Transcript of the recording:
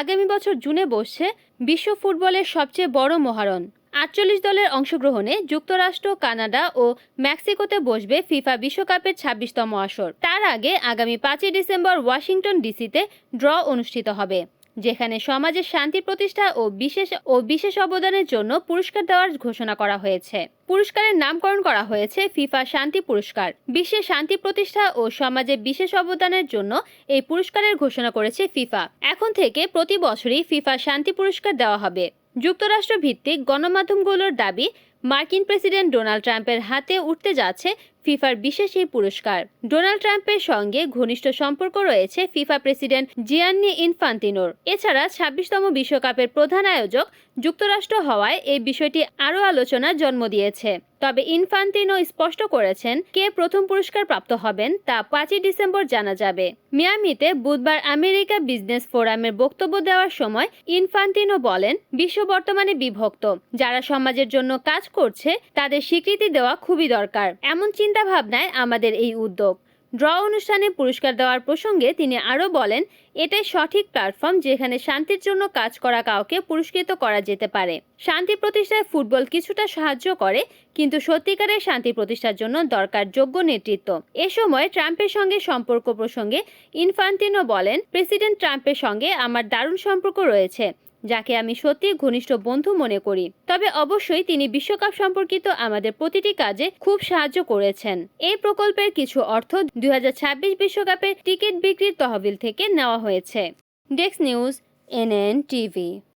আগামী বছর জুনে বসছে বিশ্ব ফুটবলের সবচেয়ে বড় মহারণ। আটচল্লিশ দলের অংশগ্রহণে যুক্তরাষ্ট্র, কানাডা ও মেক্সিকোতে বসবে ফিফা বিশ্বকাপের ছাব্বিশতম আসর। তার আগে আগামী পাঁচই ডিসেম্বর ওয়াশিংটন ডিসিতে ড্র অনুষ্ঠিত হবে। যেখানে সমাজের শান্তি প্রতিষ্ঠা ও বিশেষ ও বিশেষ অবদানের জন্য পুরস্কার দেওয়ার ঘোষণা করা হয়েছে। পুরস্কারের নামকরণ করা হয়েছে ফিফা শান্তি পুরস্কার। বিশ্বের শান্তি প্রতিষ্ঠা ও সমাজে বিশেষ অবদানের জন্য এই পুরস্কারের ঘোষণা করেছে ফিফা। এখন থেকে প্রতি বছরই ফিফা শান্তি পুরস্কার দেওয়া হবে। যুক্তরাষ্ট্র ভিত্তিক গণমাধ্যমগুলোর দাবি, মার্কিন প্রেসিডেন্ট ডোনাল্ড ট্রাম্পের হাতে উঠতে যাচ্ছে ফিফার বিশেষ এই পুরস্কার। ডোনাল্ড ট্রাম্পের সঙ্গে ঘনিষ্ঠ সম্পর্ক রয়েছে ফিফা প্রেসিডেন্ট জিয়ান্নি ইনফান্তিনোর। এছাড়া ছাব্বিশতম বিশ্বকাপের প্রধান আয়োজক যুক্তরাষ্ট্র হওয়ায় এই বিষয়টি আরও আলোচনার জন্ম দিয়েছে। তবে ইনফান্তিনো স্পষ্ট করেছেন, কে প্রথম পুরস্কার প্রাপ্ত হবেন তা পাঁচই ডিসেম্বর জানা যাবে। মিয়ামিতে বুধবার আমেরিকা বিজনেস ফোরামের বক্তব্য দেওয়ার সময় ইনফান্তিনো বলেন, বিশ্ব বর্তমানে বিভক্ত। যারা সমাজের জন্য কাজ করছে, তাদের স্বীকৃতি দেওয়া খুবই দরকার। এমন চিন্তা ভাবনায় আমাদের এই উদ্যোগ। ড্র অনুষ্ঠানে পুরস্কার দেওয়ার প্রসঙ্গে তিনি আরও বলেন, এটাই সঠিক প্ল্যাটফর্ম যেখানে শান্তির জন্য কাজ করা কাউকে পুরস্কৃত করা যেতে পারে। শান্তি প্রতিষ্ঠায় ফুটবল কিছুটা সাহায্য করে, কিন্তু সত্যিকারের শান্তি প্রতিষ্ঠার জন্য দরকার যোগ্য নেতৃত্ব। এ সময় ট্রাম্পের সঙ্গে সম্পর্ক প্রসঙ্গে ইনফান্তিনো বলেন, প্রেসিডেন্ট ট্রাম্পের সঙ্গে আমার দারুণ সম্পর্ক রয়েছে। যাকে আমি সত্যি ঘনিষ্ঠ বন্ধু মনে করি। তবে অবশ্যই তিনি বিশ্বকাপ সম্পর্কিত আমাদের প্রতিটি কাজে খুব সাহায্য করেছেন। এই প্রকল্পের কিছু অর্থ দুই বিশ্বকাপের টিকিট বিক্রির তহবিল থেকে নেওয়া হয়েছে। Desk news, NN TV.